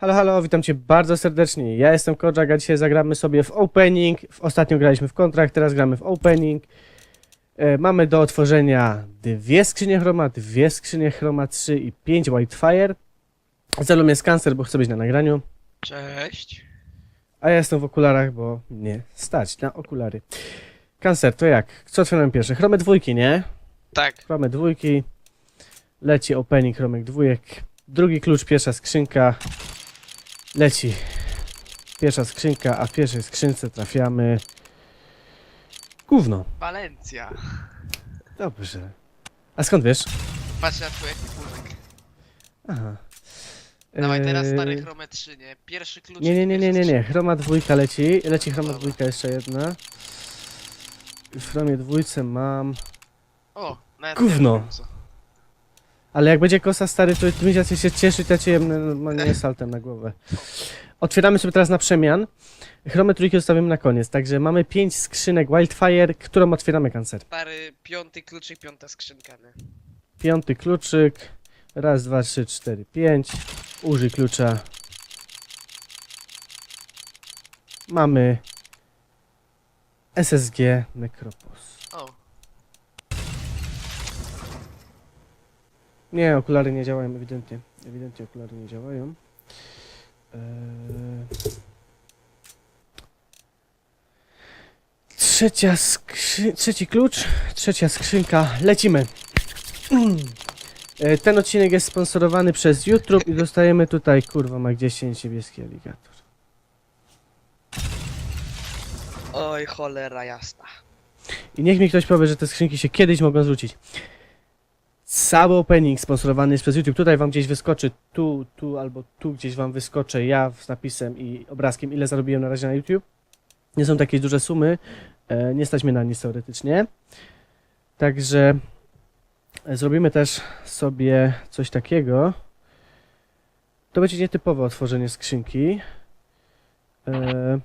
Halo, halo, witam cię bardzo serdecznie. Ja jestem Kojak, a dzisiaj zagramy sobie w opening. W- Ostatnio graliśmy w kontrakt, teraz gramy w opening. E, mamy do otworzenia dwie skrzynie chroma, dwie skrzynie chroma 3 i 5 Whitefire. Celem jest cancer, bo chcę być na nagraniu. Cześć. A ja jestem w okularach, bo nie stać na okulary. Cancer, to jak? Co otwieramy pierwsze? Chromy dwójki, nie? Tak, Chromy dwójki. Leci opening chromek dwójek. Drugi klucz, pierwsza skrzynka. Leci. Pierwsza skrzynka, a w pierwszej skrzynce trafiamy. Gówno. Walencja. Dobrze. A skąd wiesz? Patrz na twój ekwipunek. Aha. Dawaj teraz Eee, stary chrome 3, nie? Pierwszy klucz. Nie, nie, nie, nie, nie, nie. Chroma dwójka leci. Leci chroma Dobra. dwójka jeszcze jedna. W chromie dwójce mam. O, nawet Gówno. nie wiem, co. Ale jak będzie kosa stary, to ty będziecie się cieszyć, ja cię normalnie saltem na głowę. Otwieramy sobie teraz na przemian. Chromę trójki zostawimy na koniec, także mamy pięć skrzynek Wildfire, którą otwieramy kancer. Stary, piąty kluczyk, piąta skrzynka, nie? Piąty kluczyk. Raz, dwa, trzy, cztery, pięć. Użyj klucza. Mamy SSG Necropos. O, Nie, okulary nie działają ewidentnie. Ewidentnie okulary nie działają. Eee... Trzecia skrzy... Trzeci klucz, trzecia skrzynka. Lecimy. E, Ten odcinek jest sponsorowany przez YouTube i dostajemy tutaj, kurwa, ma 10 niebieski aligator. oj, cholera jasna. I niech mi ktoś powie, że te skrzynki się kiedyś mogą zwrócić. Cały opening sponsorowany jest przez YouTube. Tutaj wam gdzieś wyskoczy, tu, tu albo tu gdzieś wam wyskoczę ja z napisem i obrazkiem, ile zarobiłem na razie na YouTube. Nie są takie duże sumy. E, nie stać mnie na nic teoretycznie. Także e, zrobimy też sobie coś takiego. To będzie nietypowe otworzenie skrzynki. E,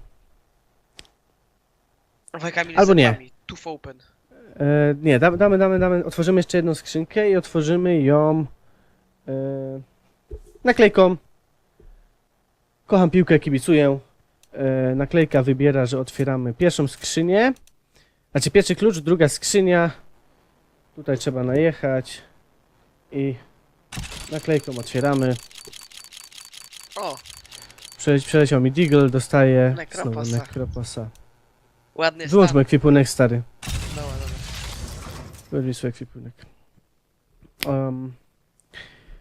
Albo nie. Tooth open. E, nie, damy, damy, damy, damy. Otworzymy jeszcze jedną skrzynkę i otworzymy ją e, naklejką. Kocham piłkę, kibicuję. E, naklejka wybiera, że otwieramy pierwszą skrzynię. Znaczy pierwszy klucz, druga skrzynia. Tutaj trzeba najechać. I naklejką otwieramy. O, Prze przeleciał mi Deagle, dostaje Necroposa. znowu Necroposa. ładny Wyłączmy stan. ekwipunek stary. Weźmij swój ekwipunek. Um,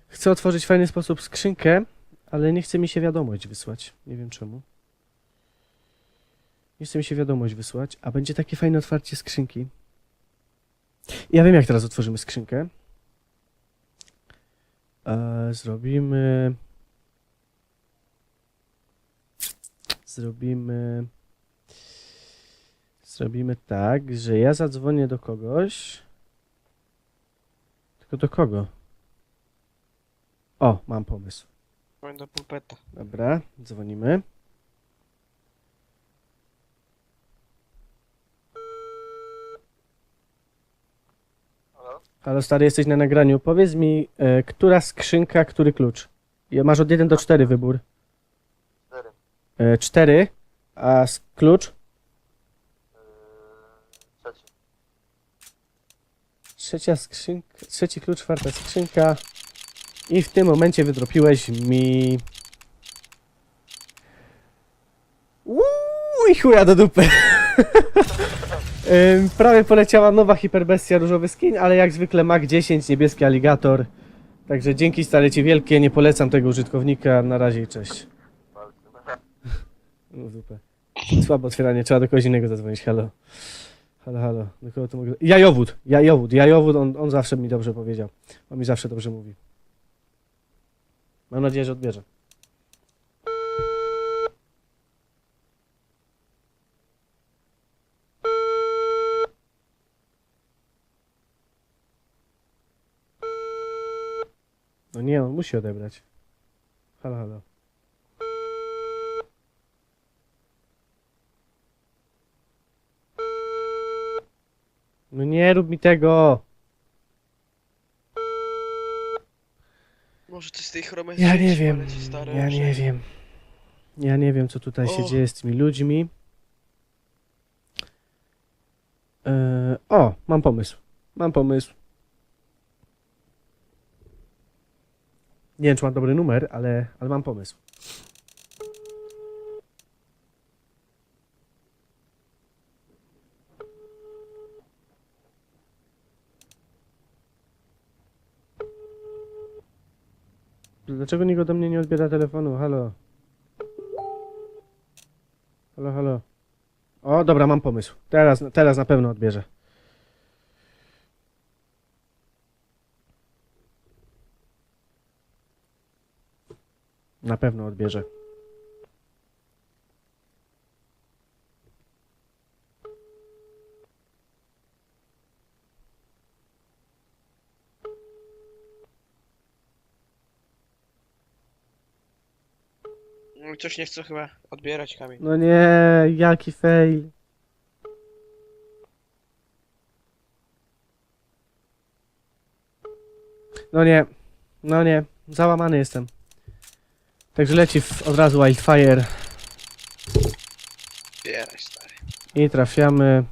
chcę otworzyć w fajny sposób skrzynkę, ale nie chce mi się wiadomość wysłać. Nie wiem czemu. Nie chce mi się wiadomość wysłać, a będzie takie fajne otwarcie skrzynki. Ja wiem, jak teraz otworzymy skrzynkę. E, zrobimy. Zrobimy. Zrobimy tak, że ja zadzwonię do kogoś. Tylko do kogo? O, mam pomysł. Powiem do pulpeta. Dobra, dzwonimy. Halo stary, jesteś na nagraniu. Powiedz mi, e, która skrzynka, który klucz? Ja- Masz od 1 do 4 wybór. 4. E, 4, a s- klucz? Trzecia skrzynka, trzeci klucz, czwarta skrzynka. I w tym momencie wydropiłeś mi... Uuu, i chuja do dupy. Prawie poleciała nowa hiperbestia różowy skin, ale jak zwykle Mac 10, niebieski aligator. Także dzięki stale ci wielkie, nie polecam tego użytkownika. Na razie i cześć. No. Słabe otwieranie, trzeba do kogoś innego zadzwonić, halo. Halo, halo, do kogo to mogę... Jajowód, jajowód, jajowód, on, on zawsze mi dobrze powiedział. On mi zawsze dobrze mówi. Mam nadzieję, że odbierze. No nie, on musi odebrać. Halo, halo. No nie rób mi tego! Może coś z tej chromy Ja nie wiem, ja nie wiem. Ja nie wiem, co tutaj się O. dzieje z tymi ludźmi. E, o, mam pomysł. Mam pomysł. Nie wiem, czy mam dobry numer, ale, ale mam pomysł. Dlaczego nikt ode mnie nie odbiera telefonu? Halo? Halo, halo. O, dobra, mam pomysł. Teraz, teraz na pewno odbierze. Na pewno odbierze. No, Coś nie chcę chyba odbierać kamień. No nie, jaki fail. No nie, no nie, załamany jestem. Także leci w, od razu Wildfire Zbieraj stary. i trafiamy.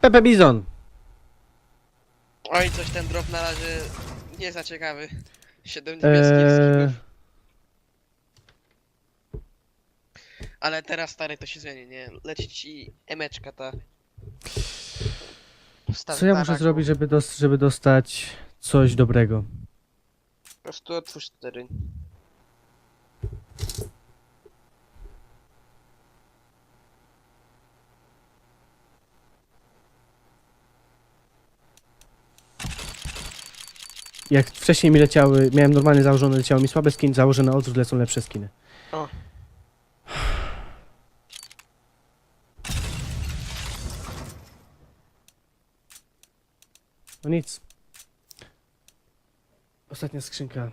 Pepe Bizon. Oj, coś ten drop na razie nie za ciekawy. Siedem niebieskich Eee. Ale teraz stary to się zmieni, nie? Leci ci emeczka ta. Co ja muszę zrobić, żeby, dos żeby dostać coś dobrego? Po prostu otwórz cztery. Jak wcześniej mi leciały, miałem normalnie założone, leciały mi słabe skiny, założę na odwrót, lecą lepsze skiny. O. No nic. Ostatnia skrzynka.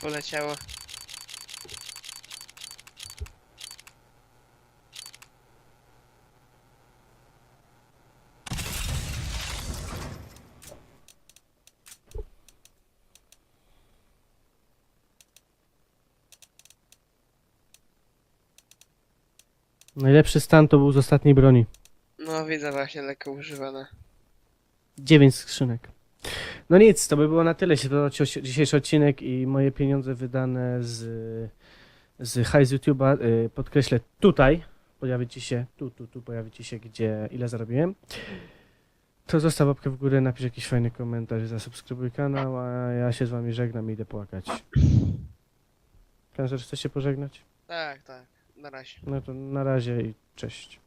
Poleciało. Najlepszy stan to był z ostatniej broni. No widzę właśnie lekko używane. 9 skrzynek. No nic, to by było na tyle, jeśli podobał Ci osi- dzisiejszy odcinek i moje pieniądze wydane z, z high z YouTube'a, y, podkreślę tutaj, pojawi Ci się, tu, tu, tu pojawi Ci się, gdzie, ile zarobiłem. To zostaw łapkę w górę, napisz jakiś fajny komentarz, zasubskrybuj kanał, a ja się z Wami żegnam i idę płakać. Kancer, chcesz się pożegnać? Tak, tak. Na razie. No to na razie i cześć.